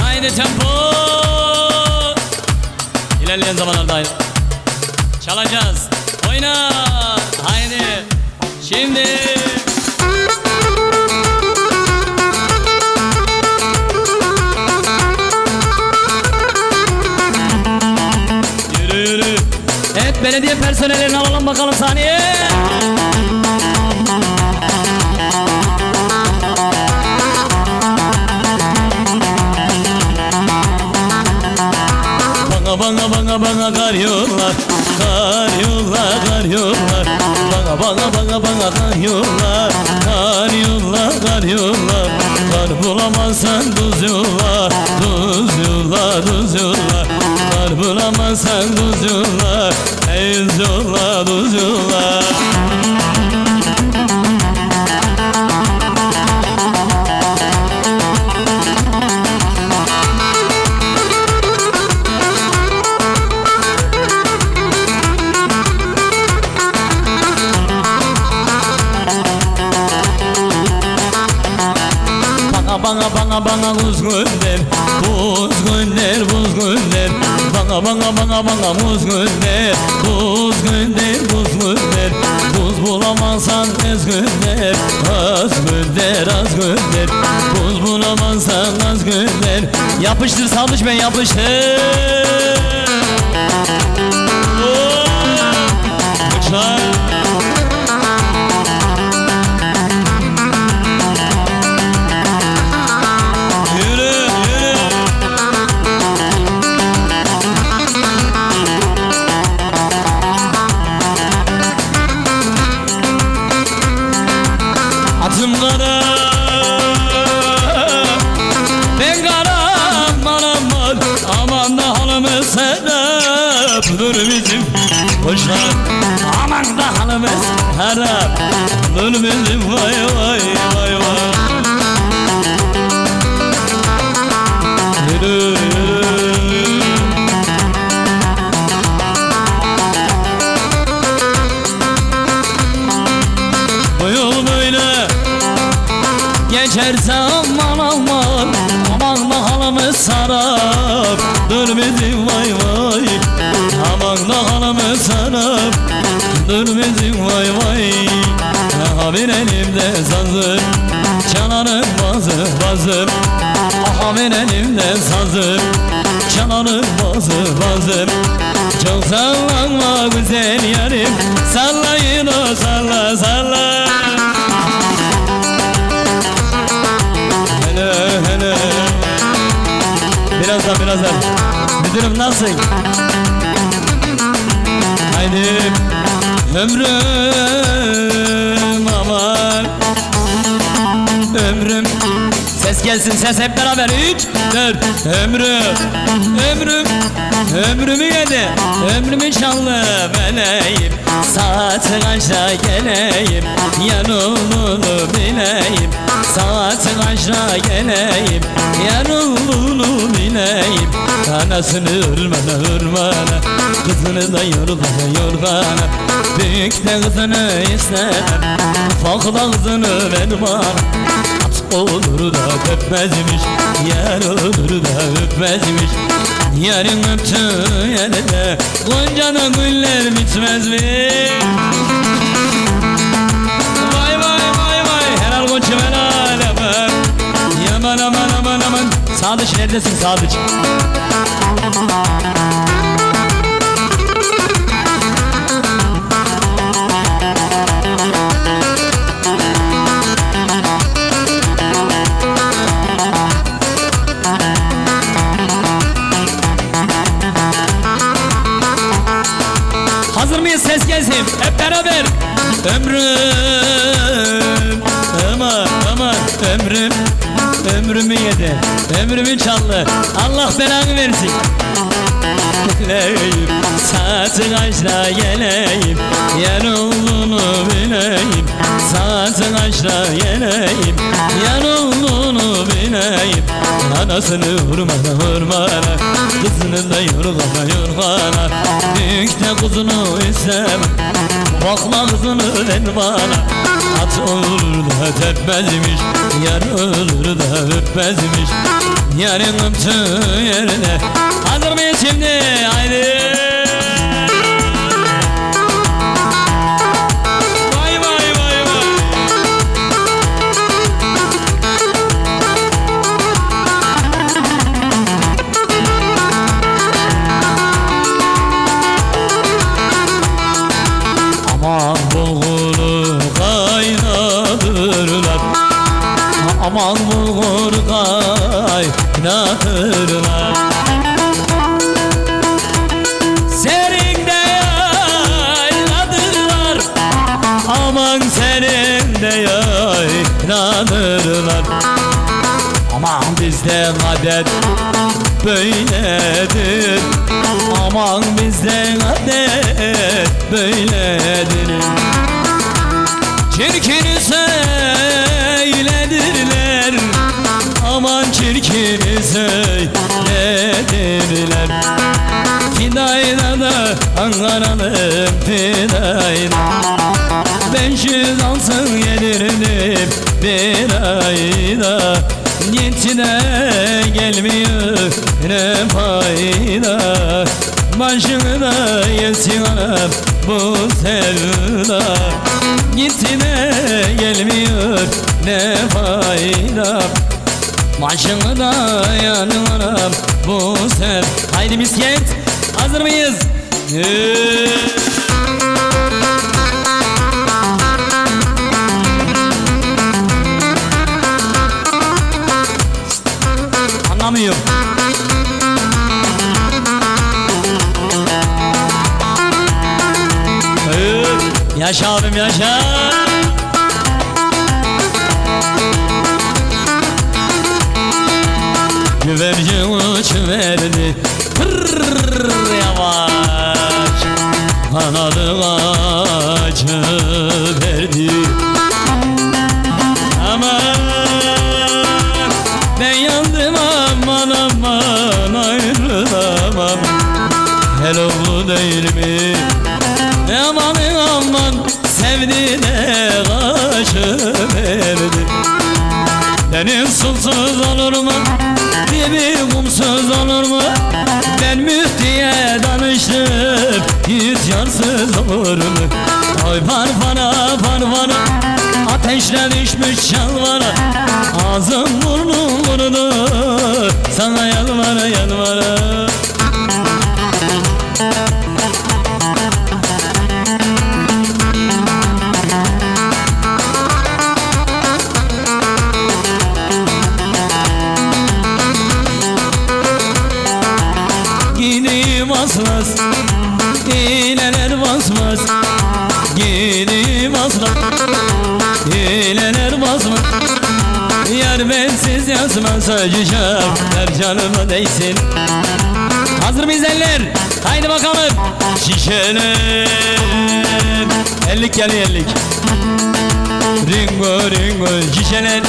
Haydi tempo. İlerleyen zamanlarda haydi. Çalacağız. Oyna. Haydi. Şimdi. Yürü yürü. Evet belediye personellerini alalım bakalım saniye kar yollar Kar yollar kar yollar. Bana bana bana bana kar yollar Kar yollar kar yollar. Kar bulamazsan tuz yollar Tuz yollar tuz yollar. Kar bulamazsan tuz yollar Tuz yollar tuz yollar bana buz gönder Buz gönder buz gönder Buz bulamazsan ez gönder Az gönder az gönder Buz bulamazsan az gönder Yapıştır salmış ben yapıştır! Bıçak Bir elimde sazım Çalarım bazı bazım Aha bir elimde sazım Çalarım bazı bazım Çok sallanma güzel yarim Sallayın o salla salla. Hele hele. Birazdan birazdan Müdürüm nasıl? Haydi. Ömrüm gelsin ses hep beraber. Üç, dört. Ömrüm Ömrüm Ömrümü yedi. Ömrümü çaldı meleyim Saat kaçta geleyim. Yanıldığını bileyim. Saat kaçta geleyim. Yanıldığını bileyim. Anasını hırmana hırmana Kızını da yorgana yorgana Büyük kızını istemem Ufak kızını ver bana olur da öpmezmiş Yer olur da öpmezmiş Yarın öptü yerde Gonca'da güller bitmez mi? Vay vay vay vay Helal koçum helal aman Yaman aman aman aman Sadıç neredesin Sadıç? Beraber Ömrüm aman aman ömrüm. Ömrümü yedi ömrümü çaldı. Allah belanı versin. Geleyim saat kaçta geleyim Yer olduğunu bileyim Saat kaçta geleyim Yer olduğunu bileyim Anasını vurmana vurmana. Kızını da yorgana yorgana Büyük de kuzunu istemem Bakma kızını ver bana. At olur da tepmezmiş Yar olur da öpmezmiş. Yarın öptüğü yerde Hazır mıyız şimdi? Haydi böyledir. Aman bizde adet böyledir. Çirkini söyledirler. Aman çirkini söyledirler. Fidayla da Ankara'nın fidayla. Beş yüz alsın yedirilip bir ayda Gitine gelmiyor ne fayda. Başını da yesin bu sevda. Gitine gelmiyor ne fayda. Başını da yanım anam bu sev Haydi misket hazır mıyız? Ee, Anlamıyorum. Öf, Yaşa abim yaşa. Güvercin uçuverdi Pırrrr yavaş Kanadı Hiç yarsız olur mu? Oy parfana parfana Ateşle düşmüş şalvara Ağzım burnum kurudu Sana yalvara yalvara Gideyim aslas İğneler acıcam Her canıma değsin. Hazır mıyız eller? Haydi bakalım. Şişeler. Ellik geliyor ellik. Ringo ringo şişeler.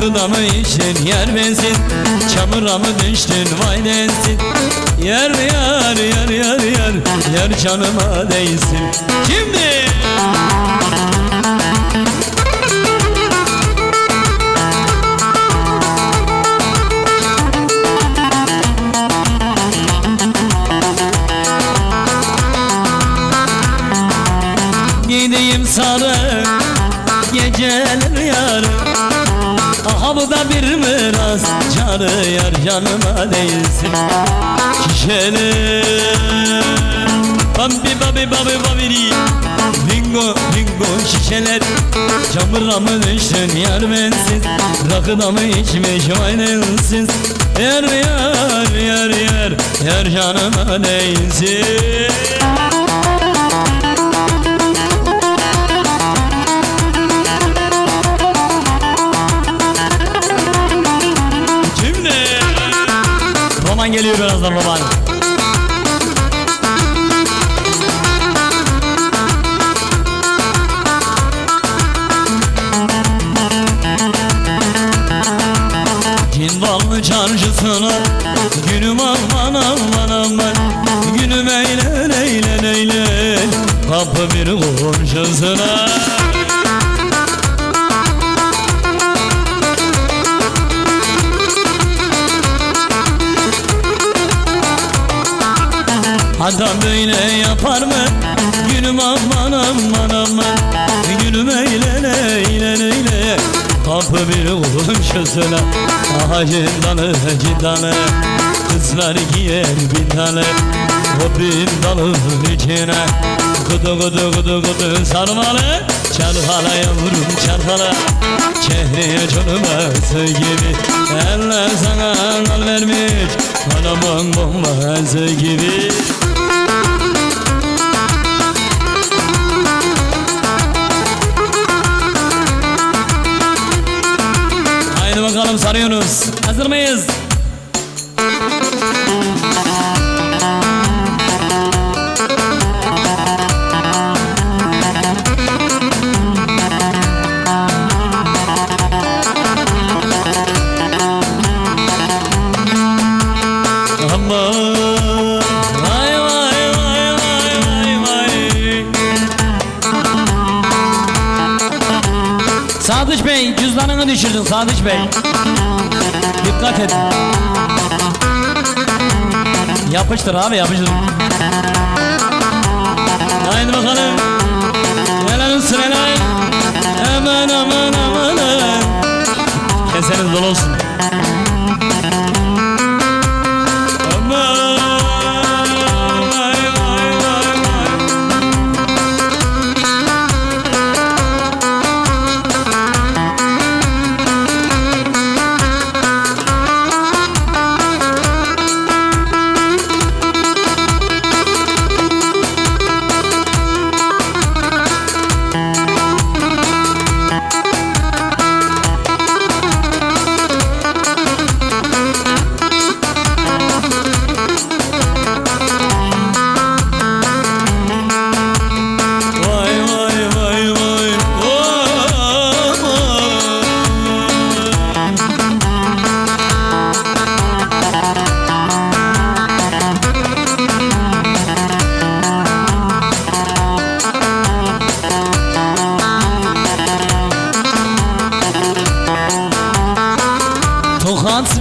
Kıda mı içtin yar bensin. Çamura mı düştün vay densin Yar yar yar yar yar Yar canıma değsin. Şimdi Gideyim sarı geceler yarı. Aha bu da bir miras canı yar canıma değilsin. Şişeli Babi babi babi babiri Bingo bingo şişeler. Çamura mı düştün yar bensiz? Rakıda mı içmiş aynensiz Yar yar yar yar Yar canıma değilsin Roman geliyor birazdan baban Cinvallı çarşısına Günüm aman aman aman. Günüm eğlen eğlen eğlen. Kapı bir komşusuna Adam böyle yapar mı? Gülüm aman aman aman. Gülüm eyle eyle eyle. Kapı bir söyle Ağacın dalı cindanı Kızlar giyer bin tane. Bin dalın içine. Kudu kudu kudu kudu sarmalı Çalhala yavrum çalhala Çehreye çölmesi gibi. Eller sana nal vermiş. Anamın bombası gibi bakalım sarıyoruz. Hazır mıyız? Sadıç Bey cüzdanını düşürdün Sadıç Bey. Dikkat edin Yapıştır abi yapıştır. Haydi bakalım. Helal Aman aman aman aman. Keseniz dolu olsun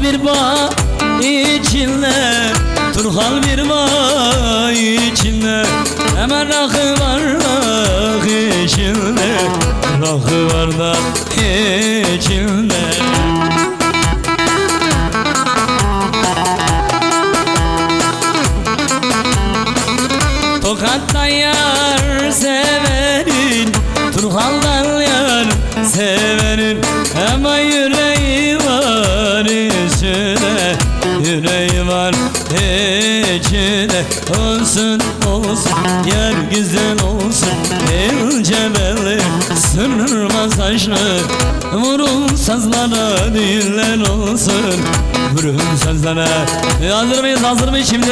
bir bağ içinde Turhal bir bağ içinde. Hemen rakı var rak içinde Rakı var Olsun olsun yer güzel olsun. İnce belli sırma saçlı Vurun sazlara diller olsun. Vurun sazlara. Hazır mıyız hazır mıyız şimdi